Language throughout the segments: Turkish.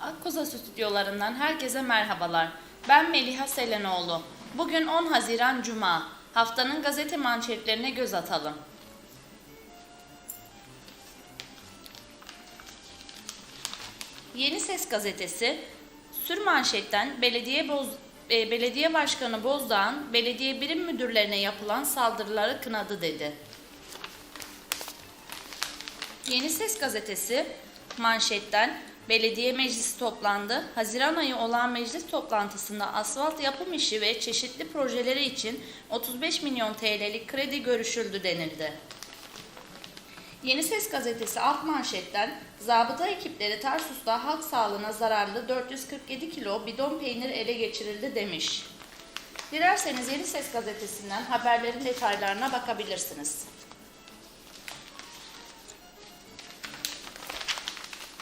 Akkoza stüdyolarından herkese merhabalar. Ben Meliha Selenoğlu. Bugün 10 Haziran Cuma. Haftanın gazete manşetlerine göz atalım. Yeni Ses gazetesi sür manşetten belediye boz, e, belediye başkanı Bozdağ'ın belediye birim müdürlerine yapılan saldırıları kınadı dedi. Yeni Ses gazetesi manşetten belediye meclisi toplandı. Haziran ayı olan meclis toplantısında asfalt yapım işi ve çeşitli projeleri için 35 milyon TL'lik kredi görüşüldü denildi. Yeni Ses gazetesi alt manşetten zabıta ekipleri Tarsus'ta halk sağlığına zararlı 447 kilo bidon peynir ele geçirildi demiş. Dilerseniz Yeni Ses gazetesinden haberlerin detaylarına bakabilirsiniz.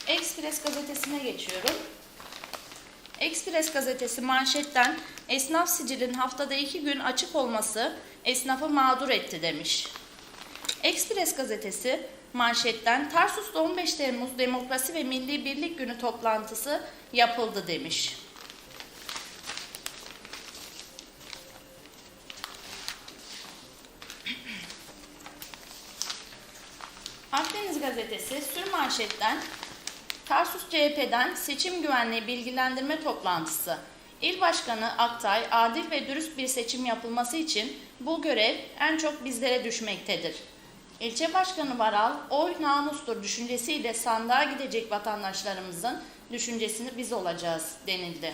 Express gazetesine geçiyorum. Express gazetesi manşetten esnaf sicilin haftada iki gün açık olması esnafı mağdur etti demiş. Express gazetesi manşetten Tarsus'ta 15 Temmuz Demokrasi ve Milli Birlik Günü toplantısı yapıldı demiş. Akdeniz gazetesi sür manşetten Tarsus CHP'den seçim güvenliği bilgilendirme toplantısı. İl Başkanı Aktay, adil ve dürüst bir seçim yapılması için bu görev en çok bizlere düşmektedir. İlçe Başkanı Varal, oy namustur düşüncesiyle sandığa gidecek vatandaşlarımızın düşüncesini biz olacağız denildi.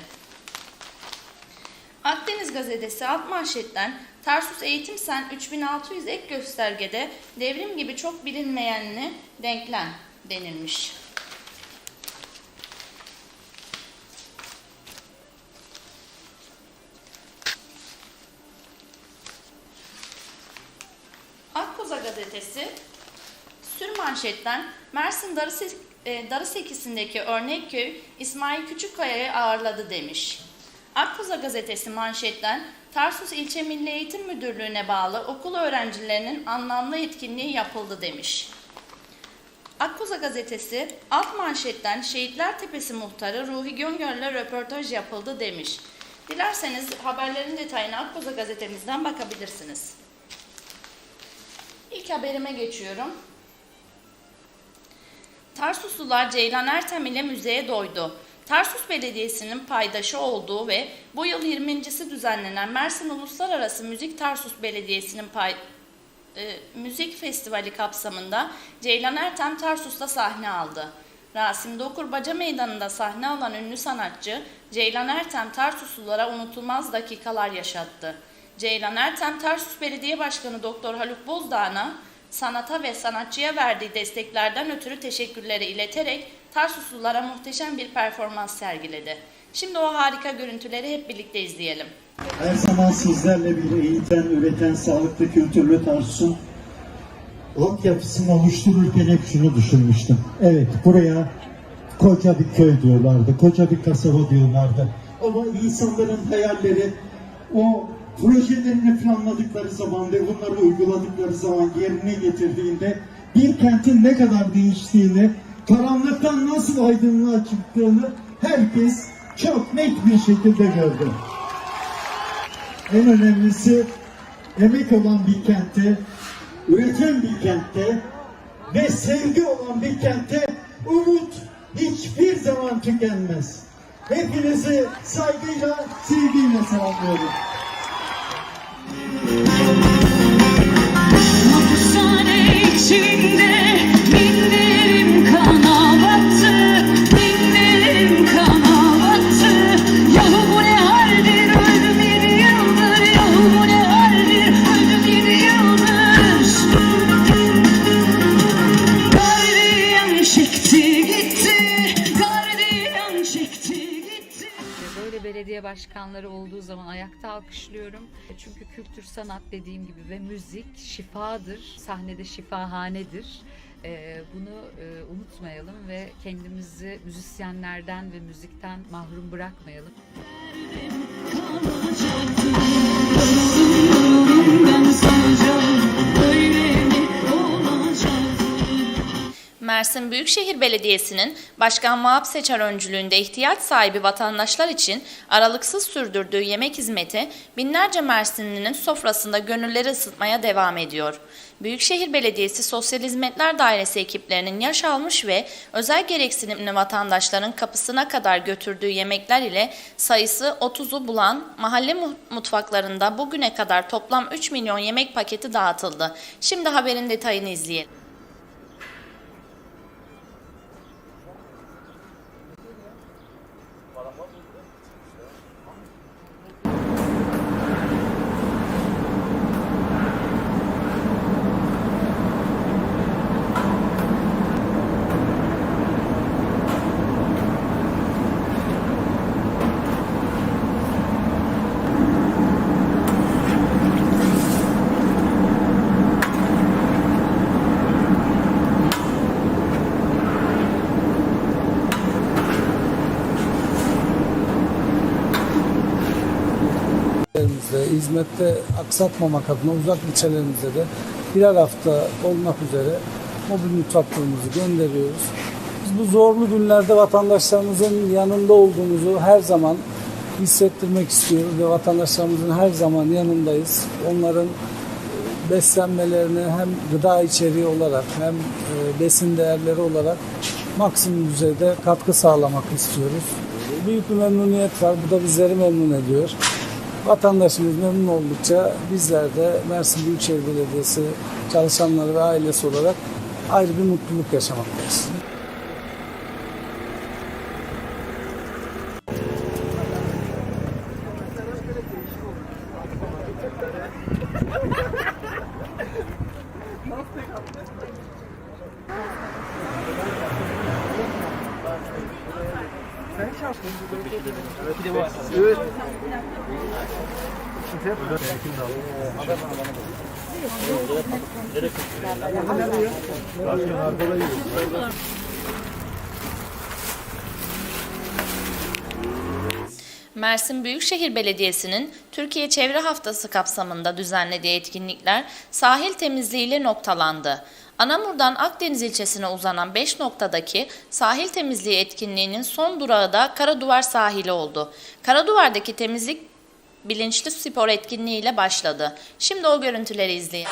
Akdeniz gazetesi alt manşetten Tarsus Eğitim Sen 3600 ek göstergede devrim gibi çok bilinmeyenini denklem denilmiş. Akkoza gazetesi sür manşetten Mersin Darıse, Darısekisi'ndeki örnek köy İsmail Küçükkaya'yı ağırladı demiş. Akkoza gazetesi manşetten Tarsus İlçe Milli Eğitim Müdürlüğü'ne bağlı okul öğrencilerinin anlamlı etkinliği yapıldı demiş. Akkoza gazetesi alt manşetten Şehitler Tepesi muhtarı Ruhi Göngör'le röportaj yapıldı demiş. Dilerseniz haberlerin detayına Akkoza gazetemizden bakabilirsiniz. İlk haberime geçiyorum. Tarsuslular Ceylan Ertem ile müzeye doydu. Tarsus Belediyesi'nin paydaşı olduğu ve bu yıl 20.si düzenlenen Mersin Uluslararası Müzik Tarsus Belediyesi'nin pay, e, müzik festivali kapsamında Ceylan Ertem Tarsus'ta sahne aldı. Rasim Dokur Baca Meydanı'nda sahne alan ünlü sanatçı Ceylan Ertem Tarsuslulara unutulmaz dakikalar yaşattı. Ceylan Ertem Tarsus Belediye Başkanı Doktor Haluk Bozdağ'ına sanata ve sanatçıya verdiği desteklerden ötürü teşekkürleri ileterek Tarsuslulara muhteşem bir performans sergiledi. Şimdi o harika görüntüleri hep birlikte izleyelim. Her zaman sizlerle bir eğiten, üreten, sağlıklı, kültürlü Tarsus'un altyapısını oluştururken hep şunu düşünmüştüm. Evet, buraya koca bir köy diyorlardı, koca bir kasaba diyorlardı. Ama insanların hayalleri o projelerini planladıkları zaman ve bunları uyguladıkları zaman yerine getirdiğinde bir kentin ne kadar değiştiğini, karanlıktan nasıl aydınlığa çıktığını herkes çok net bir şekilde gördü. En önemlisi emek olan bir kente, üreten bir kente ve sevgi olan bir kente umut hiçbir zaman tükenmez. Hepinizi saygıyla, sevgiyle selamlıyorum. Hapishane içinde başkanları olduğu zaman ayakta alkışlıyorum. Çünkü kültür, sanat dediğim gibi ve müzik şifadır. Sahnede şifahanedir. Ee, Bunu e, unutmayalım ve kendimizi müzisyenlerden ve müzikten mahrum bırakmayalım. kalacaktı Mersin Büyükşehir Belediyesi'nin Başkan Vahap Seçer öncülüğünde ihtiyaç sahibi vatandaşlar için aralıksız sürdürdüğü yemek hizmeti binlerce Mersinlinin sofrasında gönülleri ısıtmaya devam ediyor. Büyükşehir Belediyesi Sosyal Hizmetler Dairesi ekiplerinin yaş almış ve özel gereksinimli vatandaşların kapısına kadar götürdüğü yemekler ile sayısı 30'u bulan mahalle mu- mutfaklarında bugüne kadar toplam 3 milyon yemek paketi dağıtıldı. Şimdi haberin detayını izleyelim. Hizmette aksatmamak adına uzak ilçelerimizde de birer hafta olmak üzere mobil mutfaklığımızı gönderiyoruz. Biz bu zorlu günlerde vatandaşlarımızın yanında olduğumuzu her zaman hissettirmek istiyoruz ve vatandaşlarımızın her zaman yanındayız. Onların e, beslenmelerine hem gıda içeriği olarak hem e, besin değerleri olarak maksimum düzeyde katkı sağlamak istiyoruz. Büyük bir memnuniyet var. Bu da bizleri memnun ediyor. Vatandaşımız memnun oldukça bizler de Mersin Büyükşehir Belediyesi çalışanları ve ailesi olarak ayrı bir mutluluk yaşamaktayız. Mersin Büyükşehir Belediyesi'nin Türkiye Çevre Haftası kapsamında düzenlediği etkinlikler sahil temizliğiyle noktalandı. Anamur'dan Akdeniz ilçesine uzanan 5 noktadaki sahil temizliği etkinliğinin son durağı da Karaduvar sahili oldu. Karaduvar'daki temizlik bilinçli spor etkinliğiyle başladı. Şimdi o görüntüleri izleyin.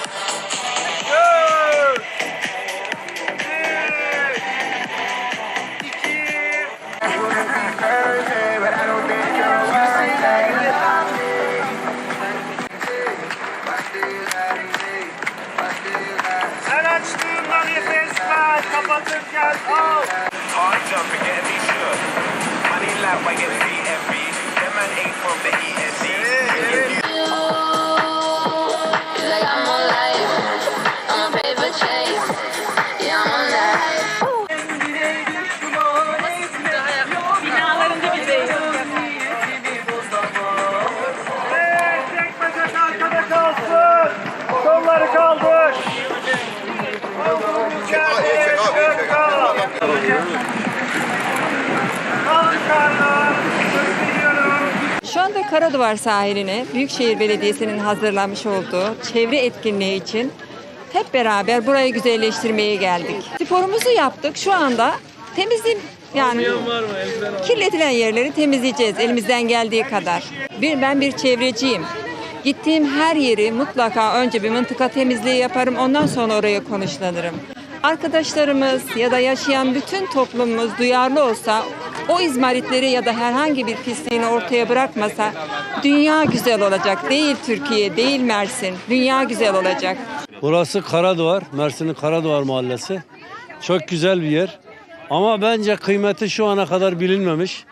Al. Oh! Hard jumping, getting me shook. Money lap, I get BNB. Them man ain't from the END. Karaduvar sahiline Büyükşehir Belediyesi'nin hazırlamış olduğu çevre etkinliği için hep beraber burayı güzelleştirmeye geldik. Sporumuzu yaptık. Şu anda temizliğim yani kirletilen yerleri temizleyeceğiz elimizden geldiği kadar. Bir, ben bir çevreciyim. Gittiğim her yeri mutlaka önce bir mıntıka temizliği yaparım. Ondan sonra oraya konuşlanırım. Arkadaşlarımız ya da yaşayan bütün toplumumuz duyarlı olsa o izmaritleri ya da herhangi bir pisliğini ortaya bırakmasa dünya güzel olacak. Değil Türkiye, değil Mersin. Dünya güzel olacak. Burası Karaduvar, Mersin'in Karaduvar mahallesi. Çok güzel bir yer. Ama bence kıymeti şu ana kadar bilinmemiş.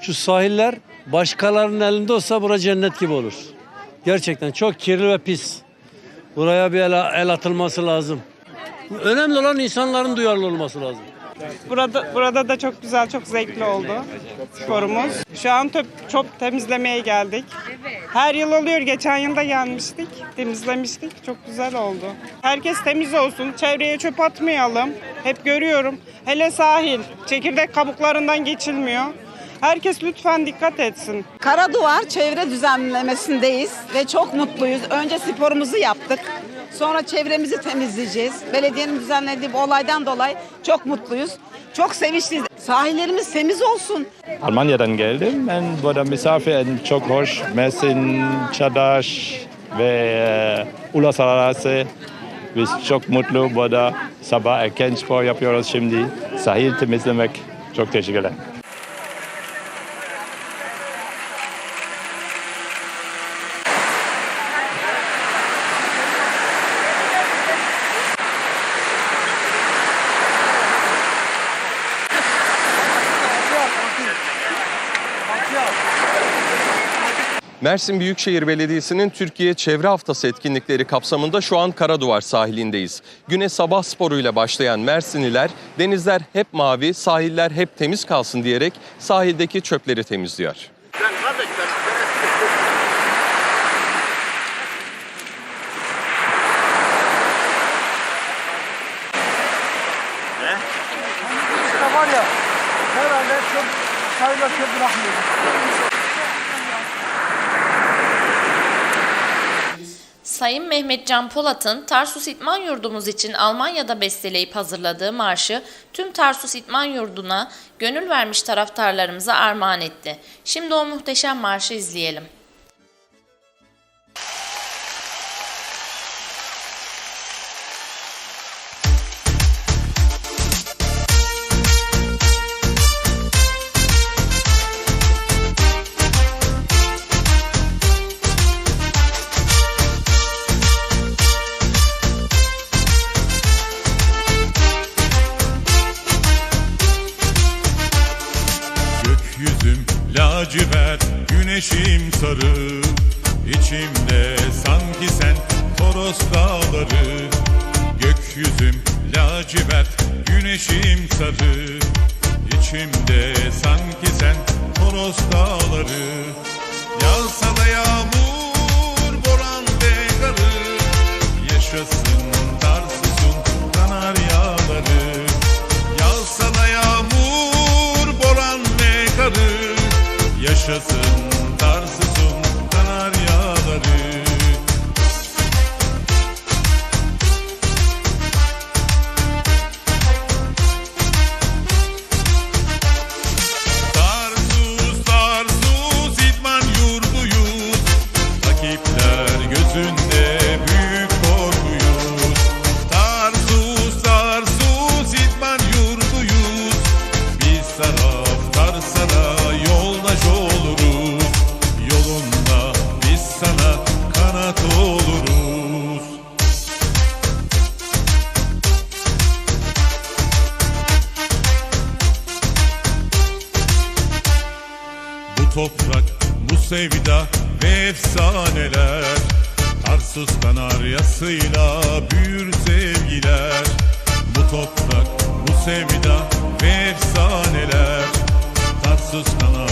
Şu sahiller başkalarının elinde olsa bura cennet gibi olur. Gerçekten çok kirli ve pis. Buraya bir el, el atılması lazım. Önemli olan insanların duyarlı olması lazım. Burada burada da çok güzel, çok zevkli oldu sporumuz. Şu an töp, çöp temizlemeye geldik. Her yıl oluyor. Geçen yıl da gelmiştik. Temizlemiştik. Çok güzel oldu. Herkes temiz olsun. Çevreye çöp atmayalım. Hep görüyorum. Hele sahil. Çekirdek kabuklarından geçilmiyor. Herkes lütfen dikkat etsin. Karaduvar çevre düzenlemesindeyiz ve çok mutluyuz. Önce sporumuzu yaptık. Sonra çevremizi temizleyeceğiz. Belediyenin düzenlediği bu olaydan dolayı çok mutluyuz. Çok sevinçliyiz. Sahillerimiz temiz olsun. Almanya'dan geldim. Ben burada misafir çok hoş. Mersin, Çadaş ve e, uluslararası. Biz çok mutlu burada. Sabah erken spor yapıyoruz şimdi. Sahil temizlemek. Çok teşekkürler. Mersin Büyükşehir Belediyesi'nin Türkiye Çevre Haftası etkinlikleri kapsamında şu an Karaduvar sahilindeyiz. Güne sabah sporuyla başlayan Mersinliler denizler hep mavi, sahiller hep temiz kalsın diyerek sahildeki çöpleri temizliyor. herhalde çok sayılar çok bırakmıyor. Sayın Mehmet Can Polat'ın Tarsus İtman Yurdumuz için Almanya'da besteleyip hazırladığı marşı tüm Tarsus İtman Yurdu'na gönül vermiş taraftarlarımıza armağan etti. Şimdi o muhteşem marşı izleyelim.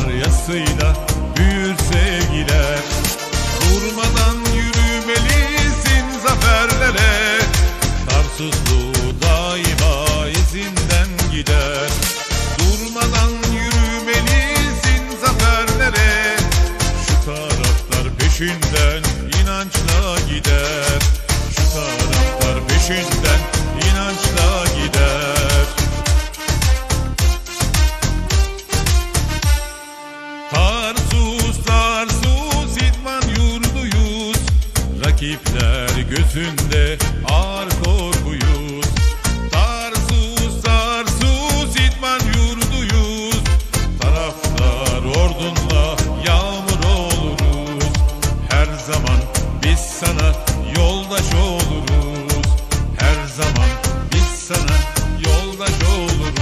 Kanaryasıyla büyür sevgiler Durmadan yürümelisin zaferlere. Tarsuslu daima izinden gider Rakipler gözünde ağır korkuyuz. Tarsus, Tarsus idman yurduyuz. Taraftar ordunla yağmur oluruz. Her zaman biz sana yoldaş oluruz. Her zaman biz sana yoldaş oluruz.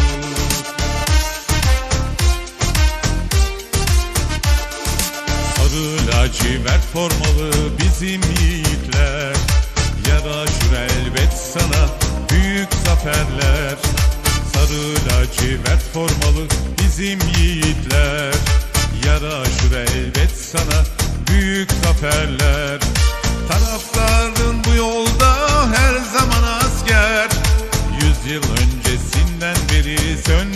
Sarı lacivert formalı zaferler Sarı lacivert formalı bizim yiğitler. Yaraşır elbet sana büyük zaferler. Taraftarın bu yolda her zaman asker. Yüzyıl öncesinden beri sönmeyen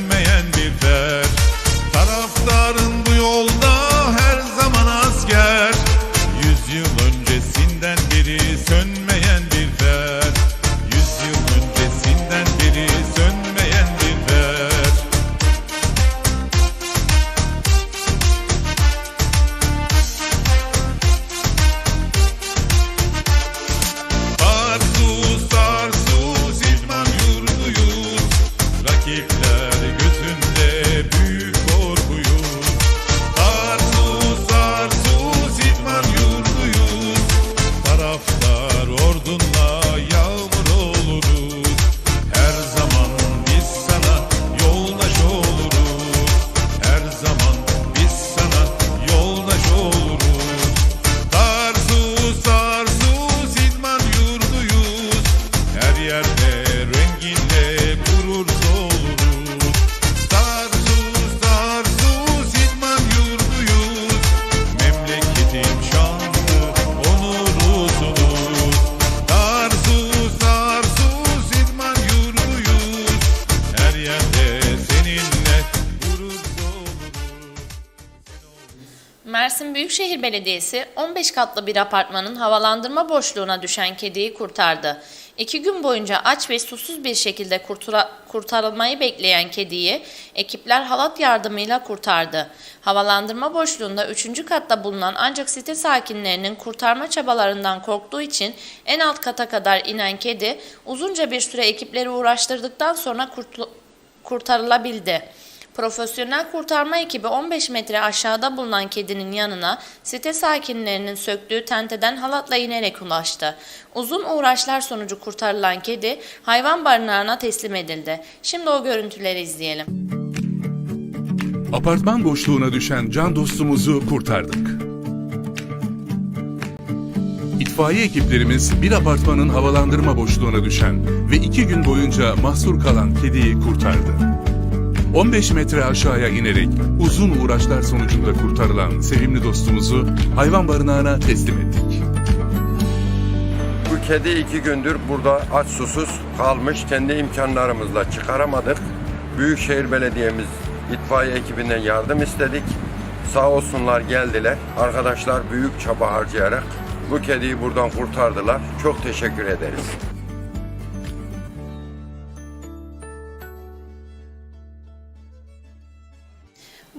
Belediyesi 15 katlı bir apartmanın havalandırma boşluğuna düşen kediyi kurtardı. İki gün boyunca aç ve susuz bir şekilde kurtarılmayı bekleyen kediyi ekipler halat yardımıyla kurtardı. Havalandırma boşluğunda 3. katta bulunan ancak site sakinlerinin kurtarma çabalarından korktuğu için en alt kata kadar inen kedi uzunca bir süre ekipleri uğraştırdıktan sonra kurtarılabildi. Profesyonel kurtarma ekibi 15 metre aşağıda bulunan kedinin yanına site sakinlerinin söktüğü tenteden halatla inerek ulaştı. Uzun uğraşlar sonucu kurtarılan kedi hayvan barınağına teslim edildi. Şimdi o görüntüleri izleyelim. Apartman boşluğuna düşen can dostumuzu kurtardık. İtfaiye ekiplerimiz bir apartmanın havalandırma boşluğuna düşen ve iki gün boyunca mahsur kalan kediyi kurtardı. 15 metre aşağıya inerek uzun uğraşlar sonucunda kurtarılan sevimli dostumuzu hayvan barınağına teslim ettik. Bu kedi iki gündür burada aç susuz kalmış. Kendi imkanlarımızla çıkaramadık. Büyükşehir Belediye'miz itfaiye ekibinden yardım istedik. Sağ olsunlar geldiler. Arkadaşlar büyük çaba harcayarak bu kediyi buradan kurtardılar. Çok teşekkür ederiz.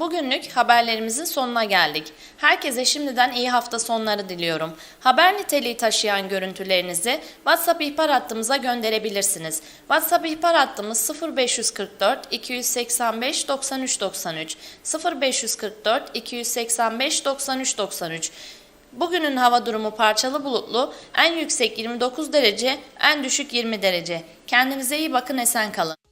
Bugünlük haberlerimizin sonuna geldik. Herkese şimdiden iyi hafta sonları diliyorum. Haber niteliği taşıyan görüntülerinizi WhatsApp ihbar hattımıza gönderebilirsiniz. WhatsApp ihbar hattımız 0544 285 93 93 0544 285 93 93 Bugünün hava durumu parçalı bulutlu, en yüksek 29 derece, en düşük 20 derece. Kendinize iyi bakın, esen kalın.